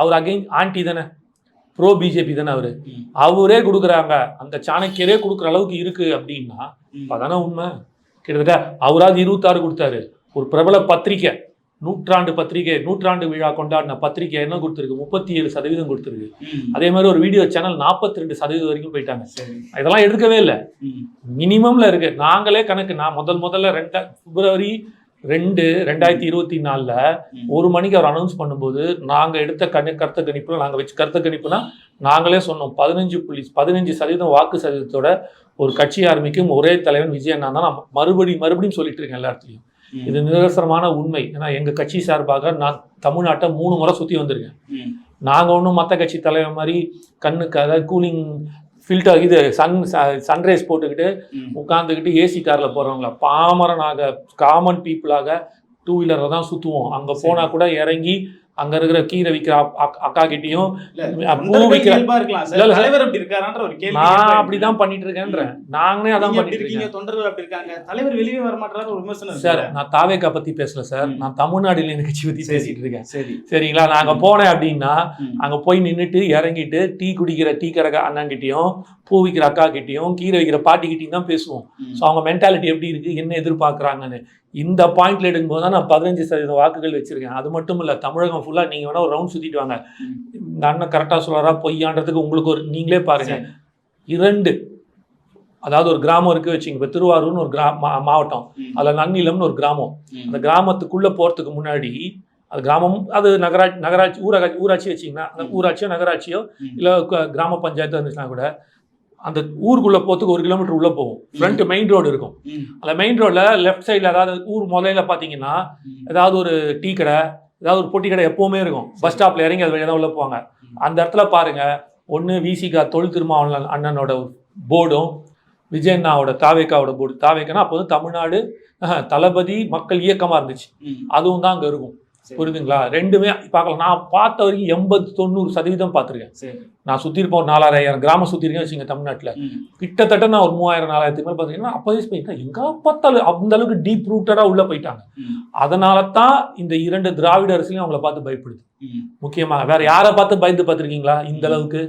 Speaker 1: அவர் அகைன் ஆன்டி தானே? ப்ரோ பிஜேபி தானே அவரு? அவரே கொடுக்குறாங்க. அந்த சாணக்கியரே கொடுக்குற அளவுக்கு இருக்கு அப்படின்னா. அதானே உண்மை? கிட்டத்தட்ட அவராவது இருபத்தாறு கொடுத்தாரு. ஒரு பிரபல பத்திரிக்கை நூற்றாண்டு பத்திரிகை நூற்றாண்டு விழா கொண்டாடின பத்திரிகை என்ன கொடுத்துருக்கு? முப்பத்தி ஏழு சதவீதம் கொடுத்துருக்கு. அதே மாதிரி ஒரு வீடியோ சேனல் நாற்பத்தி ரெண்டு சதவீதம் வரைக்கும் போயிட்டாங்க. இதெல்லாம் எடுக்கவே இல்லை. மினிமம்ல இருக்கு. நாங்களே கணக்கு நான் முதல் முதல்ல ரெண்டா பிப்ரவரி ரெண்டு ரெண்டாயிரத்தி இருபத்தி நாலுல. ஒரு மணிக்கு அவர் அனௌன்ஸ் பண்ணும்போது நாங்க எடுத்த கணி கருத்து கணிப்புல நாங்க வச்சு கருத்து கணிப்புனா நாங்களே சொன்னோம் பதினஞ்சு புள்ளி பதினஞ்சு சதவீதம் வாக்கு சதவீதத்தோட ஒரு கட்சி ஆரம்பிக்கும் ஒரே தலைவன் விஜய் அண்ணா தான் நான் மறுபடியும் மறுபடியும் சொல்லிட்டு இருக்கேன் எல்லா இடத்துலையும்
Speaker 2: ம்.
Speaker 1: இது நிதர்சனமான உண்மை ஏன்னா எங்க கட்சி சார்பாக நான் தமிழ்நாட்டை மூணு முறை சுத்தி வந்திருக்கேன்
Speaker 2: ம்.
Speaker 1: நாங்க ஒன்றும் மற்ற கட்சி தலைவர் மாதிரி கண்ணுக்கு அதாவது கூலிங் ஃபில்டர் இது சன் சன்ரைஸ் போட்டுக்கிட்டு. உட்காந்துக்கிட்டு ஏசி கார்ல போறவங்கள பாமரனாக காமன் பீப்புளாக டூ வீலரில் தான் சுற்றுவோம் அங்கே போனால் கூட இறங்கி அங்கே இருக்கிற கீரை விற்கிற அக்கா கிட்டேயும் பூ
Speaker 2: கேள்வி
Speaker 1: நான். அப்படிதான் பண்ணிட்டு இருக்கேன்றேன் நாங்களே அதான் பண்ணிட்டு
Speaker 2: இருக்கீங்க தொண்டர்கள் அப்படி இருக்காங்க தலைவர் வெளியே வர மாட்டாரு ஒரு விமர்சனம்
Speaker 1: சார்? நான் தாவேக்கா பத்தி பேசல சார். நான் தமிழ்நாடு இளைஞர் கட்சி பத்தி. பேசிட்டு இருக்கேன்
Speaker 2: சரி
Speaker 1: சரிங்களா நான் அங்க போனேன் அப்படின்னா. அங்க போய் நின்னுட்டு இறங்கிட்டு டீ குடிக்கிற டீ கடை அண்ணன்கிட்டயும் பூ விற்கிற அக்கா கிட்டயும் கீரை விற்கிற பாட்டி கிட்டயும் தான் பேசுவோம். ஸோ அவங்க மென்டாலிட்டி எப்படி இருக்கு என்ன எதிர்பார்க்குறாங்கன்னு இந்த பாயிண்ட்ல எடுக்கும்போது தான் நான் பதினஞ்சு சதவீதம் வாக்குகள் வச்சிருக்கேன் அது மட்டும் இல்ல தமிழகம் ஃபுல்லா நீங்க வேணா ஒரு ரவுண்ட் சுத்திட்டு வாங்க. இந்த அண்ணன் கரெக்டா சொல்றாரா பொய்யான்றதுக்கு உங்களுக்கு ஒரு நீங்களே பாருங்க
Speaker 2: சரி.
Speaker 1: இரண்டு அதாவது ஒரு கிராமம் இருக்கு வச்சுங்க இப்போ திருவாரூர்னு ஒரு கிரா மா- மாவட்டம். அதுல நன்னிலம்னு ஒரு கிராமம். அந்த கிராமத்துக்குள்ள போறதுக்கு முன்னாடி அது கிராமம் அது நகராட்சி நகராட்சி ஊரக ஊராட்சி வச்சிங்கன்னா அந்த. ஊராட்சியோ நகராட்சியோ. இல்லை கிராம பஞ்சாயத்து இருந்துச்சுன்னா கூட அந்த ஊருக்குள்ள போறதுக்கு ஒரு கிலோமீட்டர் உள்ள போகும் ஃப்ரண்ட் மெயின் ரோடு இருக்கும். அந்த மெயின் ரோட்ல லெஃப்ட் சைடில் அதாவது ஊர் முதல்ல பார்த்தீங்கன்னா. ஏதாவது ஒரு டீ கடை ஏதாவது ஒரு பொட்டி கடை எப்பவுமே இருக்கும் பஸ் ஸ்டாப்ல இறங்கி அது வழியாக தான் உள்ள போவாங்க. அந்த இடத்துல பாருங்க ஒன்று விசிகா தொல் திருமாவளவன் அண்ணனோட போர்டும் விஜயண்ணாவோட தாவேக்காவோட போர்டு தாவேக்கானா அப்போ வந்து தமிழ்நாடு தளபதி மக்கள் இயக்கமா இருந்துச்சு. அதுவும் தான் அங்க இருக்கும். புரியுதுங்களா? ரெண்டுமே பார்க்கலாம். நான் பார்த்த வரைக்கும் எண்பது தொண்ணூறு சதவீதம் பார்த்துருக்கேன். நான் சுற்றி இருப்பேன் ஒரு நாலாயிரம் கிராமம் சுற்றி இருக்கேன் வச்சுங்க தமிழ்நாட்டில். கிட்டத்தட்ட நான் ஒரு மூவாயிரம் நாலாயிரத்துக்கு மேலே பார்த்தீங்கன்னா அப்போதே போயிட்டேன் எங்க பார்த்தாலும் அந்த அளவுக்கு டீப் ரூட்டடாக உள்ள போயிட்டாங்க. அதனால தான் இந்த இரண்டு திராவிட அரசியலையும் அவங்கள பார்த்து பயப்படுது. முக்கியமாக வேற யாரை பார்த்து பயந்து பார்த்துருக்கீங்களா? இந்த அளவுக்கு.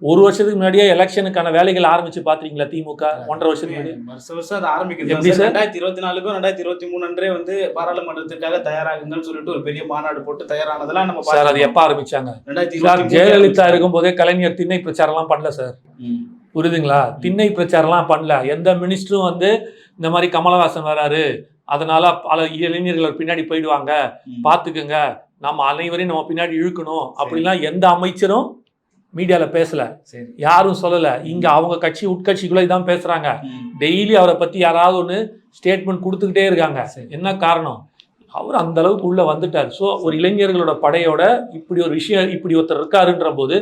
Speaker 1: ஒரு வருஷத்துக்கு முன்னாடியே எலெக்ஷனுக்கான வேலைகள் ஆரம்பிச்சு பார்த்துருக்கீங்களா திமுக? ஒன்றரை வருஷத்துக்கு முன்னாடி?
Speaker 2: வருஷம் வருஷம் அது ஆரம்பிக்குது.
Speaker 1: எப்படி
Speaker 2: சார்
Speaker 1: சார்?
Speaker 2: ரெண்டாயிரத்தி இருபத்தி நாலுக்கும் ரெண்டாயிரத்தி இருபத்தி மூணு அன்றே வந்து பாராளுமன்றத்திற்காக தயாராகுங்கன்னு சொல்லிட்டு ஒரு பெரிய மாநாடு போட்டு தயாரானதெல்லாம் நம்ம
Speaker 1: சார் அது. எப்போ ஆரம்பிச்சாங்க? சார் ஜெயலலிதா இருக்கும்போதே கலைஞர் திண்ணை பிரச்சாரம்லாம் பண்ணல சார். புரியுதுங்களா? திண்ணை பிரச்சாரம்லாம் பண்ணல. எந்த மினிஸ்டரும் வந்து இந்த மாதிரி கமலஹாசன் வராரு. அதனால பல இளைஞர்கள் பின்னாடி போயிடுவாங்க.
Speaker 2: ம்.
Speaker 1: நம்ம அனைவரையும் நம்ம பின்னாடி இழுக்கணும் அப்படிலாம் எந்த அமைச்சரும் மீடியால பேசல.
Speaker 2: சரி.
Speaker 1: யாரும் சொல்லல. இங்க அவங்க கட்சி உட்கட்சிக்குள்ள இதான் பேசுறாங்க.
Speaker 2: ம்.
Speaker 1: டெய்லி அவரை பத்தி யாராவது ஒன்று ஸ்டேட்மெண்ட் கொடுத்துக்கிட்டே இருக்காங்க. என்ன காரணம்? அவர் அந்த அளவுக்கு உள்ள வந்துட்டார். ஸோ ஒரு இளைஞர்களோட படையோட இப்படி ஒரு விஷயம் இப்படி ஒருத்தர் இருக்காருன்ற போது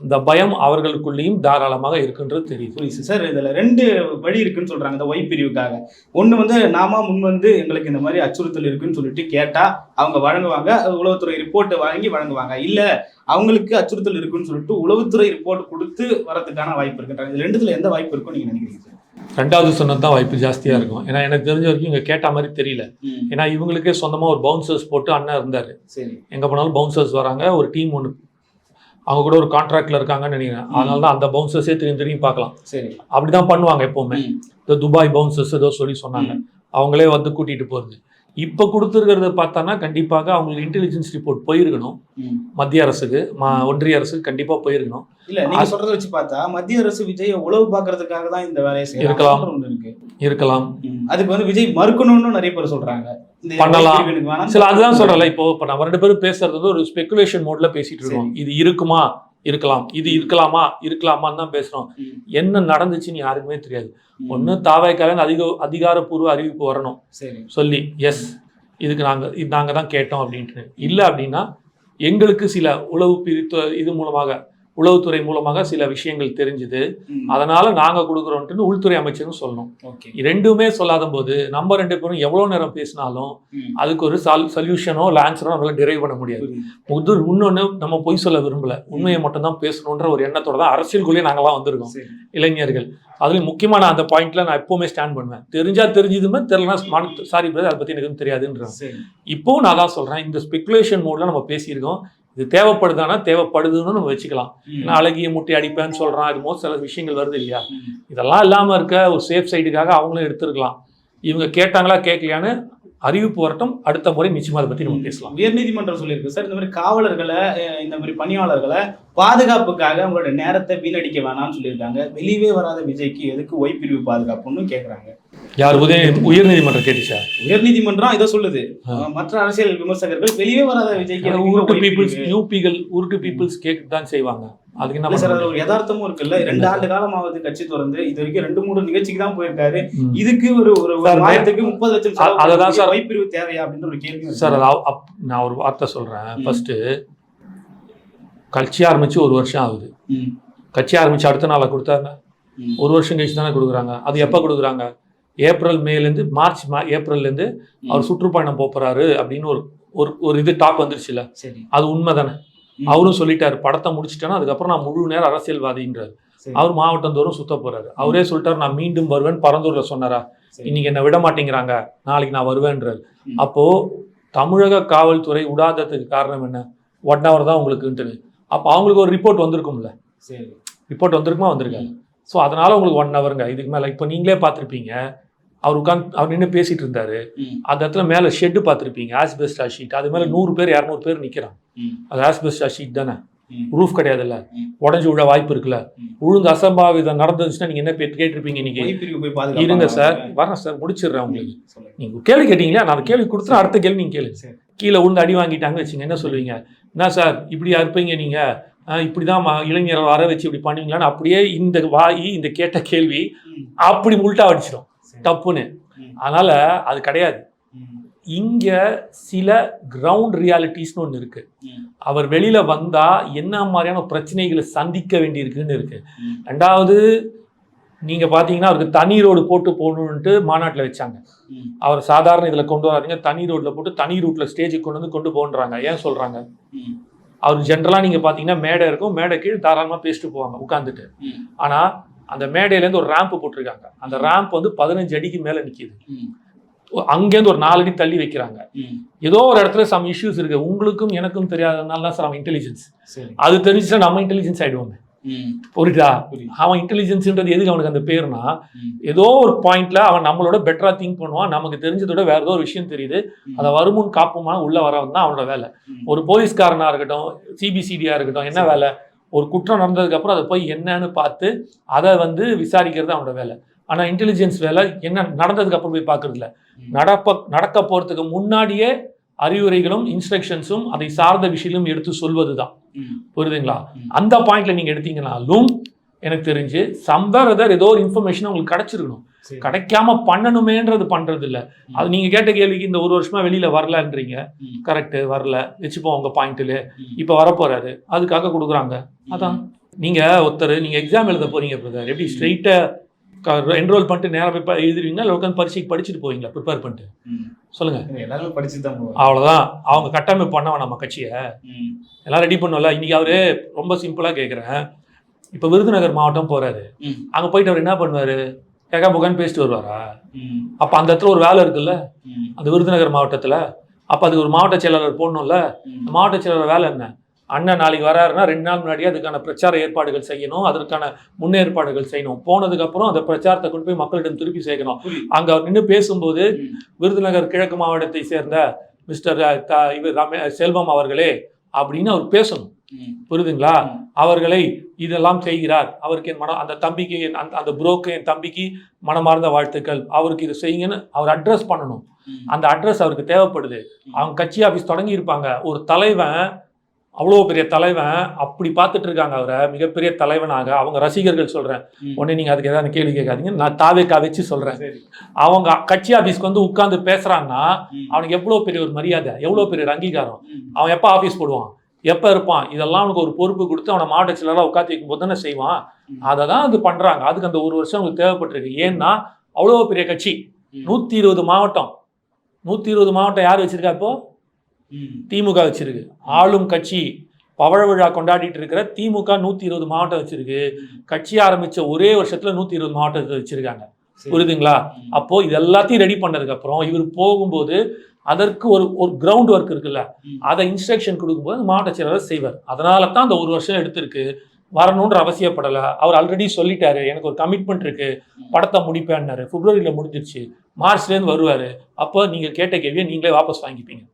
Speaker 1: அந்த பயம் அவர்களுக்குள்ளேயும் தாராளமாக இருக்குன்றது தெரியுது.
Speaker 2: புரியுது சார். இதுல ரெண்டு வழி இருக்குன்னு சொல்றாங்க இந்த ஒய் பிரிவுக்காக. ஒண்ணு வந்து நாம முன் வந்து எங்களுக்கு இந்த மாதிரி அச்சுறுத்தல் இருக்குன்னு சொல்லிட்டு கேட்டா அவங்க வழங்குவாங்க உளவுத்துறை ரிப்போர்ட் வாங்கி வழங்குவாங்க. இல்ல அவங்களுக்கு அச்சுறுத்தல் இருக்குன்னு சொல்லிட்டு உளவுத்துறை ரிப்போர்ட் கொடுத்து வரதுக்கான வாய்ப்பு இருக்குன்றாங்க. இது ரெண்டுத்துல எந்த வாய்ப்பு இருக்கும் நீங்க நினைக்கிறீங்க சார்?
Speaker 1: ரெண்டாவது சொன்னது தான் வாய்ப்பு ஜாஸ்தியா இருக்கும். ஏன்னா எனக்கு தெரிஞ்ச வரைக்கும் இங்க கேட்ட மாதிரி தெரியல. ஏன்னா இவங்களுக்கே சொந்தமா ஒரு பவுன்சர்ஸ் போட்டு அண்ணன் இருந்தாரு.
Speaker 2: சரி.
Speaker 1: எங்க போனாலும் பவுன்சர்ஸ் வராங்க. ஒரு டீம் ஒன்று அவங்க கூட ஒரு கான்ட்ராக்ட்ல இருக்காங்கன்னு நினைக்கிறேன். அதனால தான் அந்த பவுன்சர்ஸே திரும்பி திரும்பி பார்க்கலாம்.
Speaker 2: சரி.
Speaker 1: அப்படிதான் பண்ணுவாங்க எப்பவுமே. இந்த துபாய் பவுன்சர்ஸ் ஏதோ சொல்லி சொன்னாங்க. அவங்களே வந்து கூட்டிட்டு போறது. இப்போ கொடுத்துருக்கிறத பார்த்தானா கண்டிப்பாக அவங்களுக்கு இன்டெலிஜென்ஸ் ரிப்போர்ட் போயிருக்கணும். மத்திய அரசுக்கு ஒன்றிய அரசுக்கு கண்டிப்பா போயிருக்கணும்.
Speaker 2: இல்ல நீங்க சொல்றத வச்சு பார்த்தா மத்திய அரசு விஜய உளவு பாக்குறதுக்காக தான் இந்த வேலையை
Speaker 1: இருக்கலாம்.
Speaker 2: செய்யலாம் ஒண்ணு இருக்கு.
Speaker 1: இருக்கலாம்.
Speaker 2: அதுக்கு வந்து விஜய் மறுக்கணும்னு நிறைய பேர் சொல்றாங்க. இந்த
Speaker 1: பண்ணலாம். சில அதுதான் சொல்றல இப்போ இப்போ நம்ம ரெண்டு பேரும் பேசுறது ஒரு ஸ்பெகுலேஷன் மோட்ல பேசிட்டு இருக்கோம். இது இருக்குமா? இருக்கலாம். இது இருக்கலாமா? இருக்கலாமான்னு தான் பேசுறோம். என்ன நடந்துச்சுன்னு யாருக்குமே தெரியாது. ஒன்று தாவைக்காலன் அதிக அதிகாரப்பூர்வ அறிவிப்பு வரணும். சொல்லி எஸ் இதுக்கு நாங்கள் இது நாங்கள் தான் கேட்டோம் அப்படின்ட்டு. இல்லை அப்படின்னா எங்களுக்கு சில உளவு பிரித்து இது மூலமாக உளவுத்துறை மூலமாக சில விஷயங்கள் தெரிஞ்சுது. அதனால நாங்கள் கொடுக்குறோன்ட்டு உள்துறை அமைச்சரும் சொல்லணும். ரெண்டுமே சொல்லாத போது நம்ம ரெண்டு பேரும் எவ்வளோ நேரம் பேசினாலும். அதுக்கு ஒரு சால் சொல்யூஷனோ இல்லை ஆன்சரோ நம்மளால டிரைவ் பண்ண முடியாது. முது இன்னொன்று நம்ம பொய் சொல்ல விரும்பல. உண்மையை மட்டும் தான் பேசணுன்ற ஒரு எண்ணத்தோட தான் அரசியலுக்குள்ளேயே நாங்களாம் வந்திருக்கோம். இளைஞர்கள். அதுலயும் முக்கியமா நான் அந்த பாயிண்ட்ல நான் எப்பவுமே ஸ்டாண்ட் பண்ணுவேன். தெரிஞ்சா தெரிஞ்சதுமே தெரியலனா சாரி பிரதர் அதை பத்தி எனக்கு தெரியாதுன்றேன். இப்போவும் நான் தான் சொல்றேன். இந்த ஸ்பெகுலேஷன் மோட்ல நம்ம பேசியிருக்கோம். இது தேவைப்படுதானா? தேவைப்படுதுன்னு நம்ம வச்சுக்கலாம். நான் அழகிய முட்டி அடிப்பேன்னு சொல்றான். அது மோஸ்ட் சில விஷயங்கள் வருது இல்லையா. இதெல்லாம் இல்லாம இருக்க ஒரு சேஃப் சைடுக்காக அவங்களும் எடுத்திருக்கலாம். இவங்க கேட்டாங்களா கேட்கலையான்னு அறிவிப்பு வரட்டும். அடுத்த முறை நிச்சயமா அதை பத்தி நம்ம பேசலாம்.
Speaker 2: உயர்நீதிமன்றம் சொல்லியிருக்கு சார். இந்த மாதிரி காவலர்களை இந்த மாதிரி பணியாளர்களை பாதுகாப்புக்காக அவங்களோட நேரத்தை வீணடிக்க வேணாம்னு சொல்லியிருக்காங்க. வெளியவே வராத விஜய்க்கு எதுக்கு ஒய் பிரிவு பாதுகாப்புன்னு கேக்குறாங்க.
Speaker 1: யார் உதய உயர்நீதிமன்றம் கேட்டுச்சா?
Speaker 2: உயர்நீதிமன்றம் இதை சொல்லுது. மற்ற அரசியல் விமர்சகர்கள் வெளியே வராத விஜய்க்கு
Speaker 1: உருட்டு பீப்புள்ஸ்? யூபிகள் உருட்டு பீப்புள்ஸ் கேட்டு தான் செய்வாங்க. அதுக்கு என்ன
Speaker 2: சார் ஒரு யதார்த்தமும் இருக்குல்ல. ரெண்டு ஆண்டு காலமாவது கட்சி திறந்து இது வரைக்கும் ரெண்டு மூணு நிகழ்ச்சிக்கு தான் போயிருக்காரு. இதுக்கு ஒரு ஒரு மாதத்துக்கு முப்பது லட்சம்
Speaker 1: அ- அததான் சார்.
Speaker 2: ஒய் பிரிவு தேவையா அப்படின்ற ஒரு கேள்வி.
Speaker 1: சார் நான் ஒரு வார்த்தை சொல்றேன். ஃபர்ஸ்ட் கட்சி ஆரம்பிச்சு ஒரு வருஷம் ஆகுது. கட்சி ஆரம்பிச்சு அடுத்த நாளா கொடுத்தாங்க. ஒரு வருஷம் கழிச்சு தானே கொடுக்குறாங்க. அது எப்போ கொடுக்குறாங்க? ஏப்ரல் மேலேருந்து மார்ச் மா ஏப்ரல்லேருந்து அவர் சுற்றுப்பயணம் போப் போறாரு அப்படின்னு ஒரு ஒரு ஒரு இது டாக் வந்துருச்சுல
Speaker 2: சரி.
Speaker 1: அது உண்மை தானே. அவரும் சொல்லிட்டாரு படத்தை முடிச்சிட்டேன்னா அதுக்கப்புறம் நான் முழு நேரம் அரசியல்வாதின்றாரு. அவர் மாவட்டம் தோறும் சுத்த போறாரு. அவரே சொல்லிட்டாரு நான் மீண்டும் வருவேன். பரந்தூர்ல சொன்னாரா. இன்னைக்கு என்ன விட மாட்டேங்கிறாங்க நாளைக்கு நான் வருவேன்றாரு. அப்போ தமிழக காவல்துறை விடாததுக்கு காரணம் என்ன? ஒன் ஹவர் தான் உங்களுக்குன்ட்டு அப்போ அவங்களுக்கு ஒரு ரிப்போர்ட் வந்திருக்கும்ல. ரிப்போர்ட் வந்திருக்குமா? வந்திருக்காது. ஸோ அதனால உங்களுக்கு ஒன் ஹவருங்க இதுக்கு மேலே இப்போ நீங்களே பார்த்துருப்பீங்க. அவர் உட்காந்து அவர் நின்று பேசிட்டு இருந்தாரு. அந்த இடத்துல மேலே ஷெட்டு பார்த்துருப்பீங்க ஆஸ்பெஸ்டா ஷீட் அது மேலே நூறு பேர் இரநூறு பேர் நிற்கிறான் அது ஆஸ்பெஸ்டா ஷீட் தானே. ரூஃப் கிடையாதுல்ல. உடஞ்சி விழ வாய்ப்பு இருக்குல்ல. உழுந்து அசம்பாவிதம் நடந்துச்சுன்னா நீங்க என்ன கேட்டிருப்பீங்க இன்னைக்கு? இருங்க சார். வரேன் சார் முடிச்சிடுறேன் உங்களுக்கு.
Speaker 2: சொல்லுங்க.
Speaker 1: நீங்க கேள்வி கேட்டீங்களா? நான் கேள்வி கொடுத்துட்டு அடுத்த கேள்வி நீங்க கேளுங்க.
Speaker 2: சரி.
Speaker 1: கீழே உழுந்து அடி வாங்கிட்டாங்க வச்சுங்க என்ன சொல்லுவீங்க? என்ன சார் இப்படியா இருப்பீங்க நீங்க? ஆஹ் இப்படிதான் ம- இளைஞரை வர வச்சு இப்படி பண்ணுவீங்களான்னு அப்படியே இந்த வாயி இந்த கேட்ட கேள்வி அப்படி முல்ட்டா அடிச்சிடும். தப்புன்னு அதனால அது கிடையாது. இங்க சில கிரவுண்ட் ரியாலிட்டிஸ்னு ஒன்று இருக்கு.
Speaker 2: ம்,
Speaker 1: அவர் வெளியில வந்தா என்ன மாதிரியான பிரச்சனைகளை சந்திக்க வேண்டியிருக்குன்னு இருக்கு.
Speaker 2: ம்,
Speaker 1: ரெண்டாவது நீங்க பாத்தீங்கன்னா அவருக்கு தனி ரோடு போட்டு போகணுன்ட்டு மாநாட்டில் வச்சாங்க. அவர் சாதாரண இதுல கொண்டு வராதீங்க. தனி ரோட்ல போட்டு தனி ரூட்ல ஸ்டேஜுக்கு கொண்டு வந்து கொண்டு போன்றாங்க ஏன் சொல்றாங்க?
Speaker 2: ம்,
Speaker 1: அவர் ஜென்ரலா நீங்க பாத்தீங்கன்னா மேடை இருக்கும். மேடை கீழ் தாராளமா பேசிட்டு போவாங்க உட்காந்துட்டு
Speaker 2: ம்,
Speaker 1: ஆனா அந்த மேடையில இருந்து ஒரு ரேம்ப் போட்டிருக்காங்க. அந்த ரேம்ப் வந்து பதினஞ்சு அடிக்கு மேல நிக்குது.
Speaker 2: ம்,
Speaker 1: அங்கேருந்து ஒரு நாலு அடி தள்ளி வைக்கிறாங்க. ஏதோ ஒரு இடத்துல சம் இஷ்யூஸ் இருக்கு. உங்களுக்கும் எனக்கும் தெரியாதனால தான் சார் அவன் இன்டெலிஜென்ஸ் அது தெரிஞ்சுட்டா நம்ம இன்டெலிஜென்ஸ் ஆயிடுவோமே. புரியுதா. அவன் இன்டெலிஜென்ஸ்ன்றது எதுக்கு அவனுக்கு அந்த பேர்னா ஏதோ ஒரு பாயிண்ட்ல அவன் நம்மளோட பெட்டரா திங்க் பண்ணுவான். நமக்கு தெரிஞ்சதோட வேற ஏதோ ஒரு விஷயம் தெரியுது. அதை வருமுன் காப்புமா? உள்ள வரவன் தான் அவனோட வேலை. ஒரு போலீஸ்காரனா இருக்கட்டும் சிபிசிடியா இருக்கட்டும் என்ன. வேலை? ஒரு குற்றம் நடந்ததுக்கு அப்புறம் அதை போய் என்னன்னு பார்த்து அதை வந்து விசாரிக்கிறது அவனோட வேலை ஆனா இன்டெலிஜென்ஸ் வேலை என்ன நடந்ததுக்கு அப்புறம் போய் பார்க்கறது இல்ல
Speaker 2: ம்.
Speaker 1: நடப்ப நடக்க போறதுக்கு முன்னாடியே அறிவுரைகளும் இன்ஸ்ட்ரக்ஷன்ஸும் அதை சார்ந்த விஷயங்களும் எடுத்து சொல்வதுதான்
Speaker 2: ம்,
Speaker 1: புரியுதுங்களா. அந்த பாயிண்ட்ல நீங்க எடுத்தீங்கனாலும் எனக்கு தெரிஞ்சு சம்வேர் ஏதோ ஒரு இன்ஃபர்மேஷன் உங்களுக்கு கிடைச்சிருக்கணும்
Speaker 2: சரி.
Speaker 1: கிடைக்காம பண்ணணுமேன்றது பண்றது இல்ல அது நீங்க கேட்ட கேள்விக்கு இந்த ஒரு வருஷமா வெளியில வரலன்றீங்க. கரெக்ட் வரல. வச்சுப்போம் உங்க பாயிண்ட்ல. இப்ப வரப்போறாரு. அதுக்காக கொடுக்குறாங்க. அதான். நீங்க ஒருத்தர் நீங்க எக்ஸாம் எழுத போறீங்க பிரதர் எப்படி ஸ்ட்ரெயிட்டா என்ரோல் பண்ணிட்டு நேரா போய் எழுதுவீங்களா இல்லை உட்காந்து பரீட்சைக்கு படிச்சுட்டு போவீங்களா? ப்ரிப்பேர் பண்ணிட்டு. சொல்லுங்க.
Speaker 2: எல்லாருமே படிச்சுட்டு தான் போவாங்க.
Speaker 1: அவ்வளவுதான். அவங்க கட்டமைப்பு பண்ணவன் நம்ம கட்சியை. எல்லாம் ரெடி பண்ணல இன்னைக்கு அவரு ரொம்ப சிம்பிளா கேக்குறேன். இப்ப விருதுநகர் மாவட்டம் போறாரு. அங்க போயிட்டு அவர் என்ன பண்ணுவாரு? கேக்கா புகான்னு பேசிட்டு வருவாரா? அப்ப அந்த இடத்துல ஒரு வேலை இருக்குல்ல? அந்த விருதுநகர் மாவட்டத்துல. அப்ப அதுக்கு ஒரு மாவட்ட செயலாளர் போடணும்ல? மாவட்ட செயலாளர் வேலை என்ன? அண்ணன் நாளைக்கு வராருன்னா ரெண்டு நாள் முன்னாடியே அதுக்கான பிரச்சார ஏற்பாடுகள் செய்யணும். அதற்கான முன்னேற்பாடுகள் செய்யணும். போனதுக்கு அப்புறம் அந்த பிரச்சாரத்தை கொண்டு போய் மக்களிடம் திருப்பி சேர்க்கணும். அங்க அவர் நின்று பேசும்போது விருதுநகர் கிழக்கு மாவட்டத்தை சேர்ந்த மிஸ்டர் இவர் ரமே செல்வம் அவர்களே அப்படின்னு அவர் பேசணும். புரியுதுங்களா. அவர்களை இதெல்லாம் செய்கிறார். அவருக்கு என் மனம் அந்த தம்பிக்கு என் அந்த அந்த புரோக்கு என் தம்பிக்கு மனமார்ந்த வாழ்த்துக்கள். அவருக்கு இது செய்யுங்கன்னு அவர் அட்ரஸ் பண்ணணும். அந்த அட்ரஸ் அவருக்கு தேவைப்படுது. அவங்க கட்சி ஆஃபீஸ் தொடங்கி இருப்பாங்க. ஒரு தலைவன் அவ்வளோ பெரிய தலைவன் அப்படி பார்த்துட்டு இருக்காங்க அவரை. மிகப்பெரிய தலைவனாக. அவங்க ரசிகர்கள் சொல்றேன்.
Speaker 2: ம்.
Speaker 1: உடனே நீங்க அதுக்கு ஏதாவது கேள்வி கேட்காதீங்க. நான் தாவேக்கா வச்சு சொல்றேன்.
Speaker 2: சரி.
Speaker 1: அவங்க கட்சி ஆஃபீஸ்க்கு வந்து உட்கார்ந்து பேசுறான்னா
Speaker 2: ம்,
Speaker 1: அவனுக்கு எவ்வளோ பெரிய ஒரு மரியாதை எவ்வளோ பெரிய ஒரு அங்கீகாரம். அவன் எப்போ ஆஃபீஸ் போடுவான்? எப்போ இருப்பான்? இதெல்லாம் அவனுக்கு ஒரு பொறுப்பு கொடுத்து அவனை மாவட்ட செயலராக உட்காந்து வைக்கும் போது தானே செய்வான். அதை தான் அது பண்ணுறாங்க அதுக்கு அந்த ஒரு வருஷம் அவங்களுக்கு தேவைப்பட்டிருக்கு. ஏன்னா அவ்வளோ பெரிய கட்சி. நூற்றி இருபது மாவட்டம். நூற்றி இருபது மாவட்டம் யார் வச்சிருக்கா இப்போ? திமுக வச்சிருக்கு. ஆளும் கட்சி பவழ விழா கொண்டாடிட்டு இருக்கிற திமுக நூற்றி இருபது மாவட்டம் வச்சிருக்கு. கட்சி ஆரம்பிச்ச ஒரே வருஷத்துல நூற்றி இருபது மாவட்டத்தை வச்சிருக்காங்க.
Speaker 2: சரி.
Speaker 1: புரியுதுங்களா?
Speaker 2: ம்,
Speaker 1: அப்போ இது எல்லாத்தையும் ரெடி பண்ணதுக்கு அப்புறம் இவர் போகும்போது அதற்கு ஒரு ஒரு கிரவுண்ட் ஒர்க் இருக்குல்ல. அதை இன்ஸ்ட்ரக்ஷன் கொடுக்கும்போது மாவட்ட செயலாளர் செய்வார். அதனால தான் அந்த ஒரு வருஷம் எடுத்திருக்கு. வரணுன்ற அவசியப்படலை. அவர் ஆல்ரெடி சொல்லிட்டாரு எனக்கு ஒரு கமிட்மெண்ட் இருக்கு படத்தை முடிப்பேன்னாரு. பிப்ரவரியில் முடிஞ்சிருச்சு. மார்ச்லேருந்து வருவார். அப்போ நீங்கள் கேட்ட கேள்வியை நீங்களே வாபஸ் வாங்கிப்பீங்க.